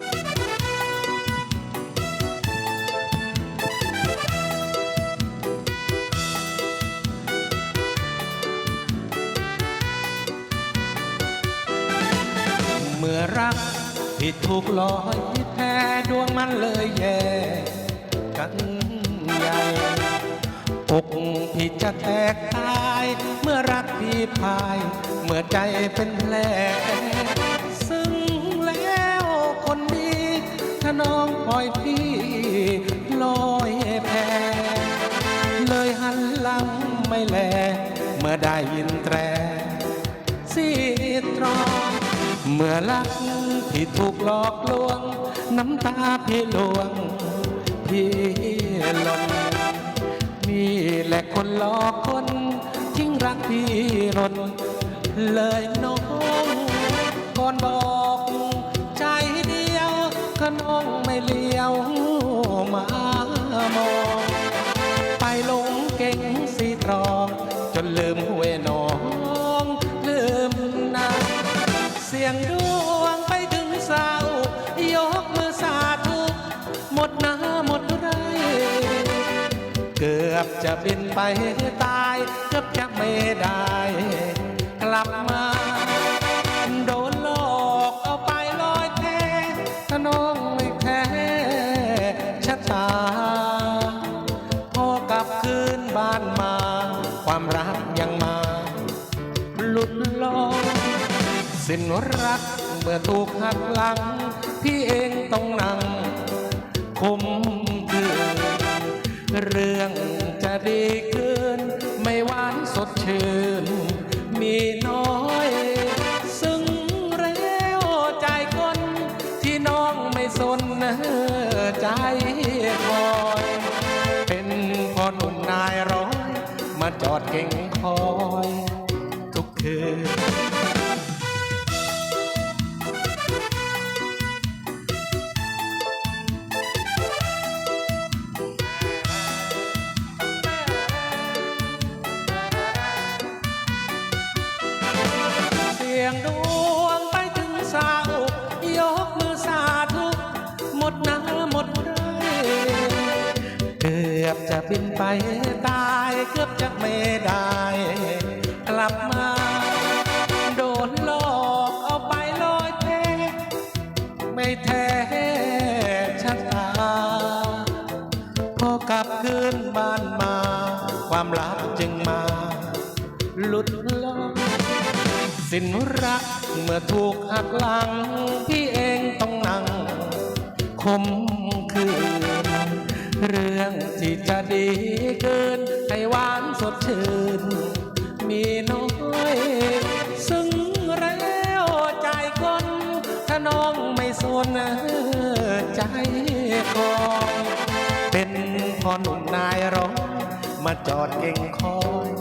เมื่อรักที่ถูกลอยแพ้ดวงมันเลยแย่กันใหญ่อกพี่จะแตกตาย เมื่อรักพี่พาย เมื่อใจเป็นแผล องปล่อยพี่ลอยแพเลยหันหลังไม่แล เมื่อได้ยินแตรสีตรองเมื่อรักที่ถูกหลอกลวง น้ำตาพี่หลวง พี่หลงนี่แหละคนหลอกคนทิ้งรักพี่รนเลยน้องก่อนบอก ยวก็น้องไม่เลี้ยวมามอง ไปลงเก่งสีทอง จนลืมหวยหนอง ลืมนาเสียงดวงไปถึงเศร้ายกมือสาธุหมดหน้าหมดไร เกือบจะบินไปตายเกือบจะไม่ได้ กลับมา ชะตา พอกลับคืนบ้านมา ความรักยังมา หลุดลอยสิ้นรักเมื่อถูกหักหลัง พี่เองต้องนั่งคมคืนเรื่องจะดีขึ้น ไม่หวานสดชื่น มีน้อยซึ่งแล้วใจคนที่น้องไม่สนใจ จอดเก่งคอยทุกคืนเสียงดวงไปถึงสาวยกมือสาธุหมดน้าหมด อบจะบินไปตายเกือบจะไม่ได้ กลับมา โดนหลอกเอาไปลอยแพไม่แท้ชะตาพอกลับคืนบ้านมา ความลับจึงมา หลุดลอยสิ้นรักเมื่อถูกหักหลัง พี่เองต้องนั่งคม จะดีเกินให้หวานสดชื่น มีน้อยซึ่งแล้วใจคนถ้าน้องไม่สนใจคองเป็นพอหนุ่มนายร้องมาจอดเก่งคอย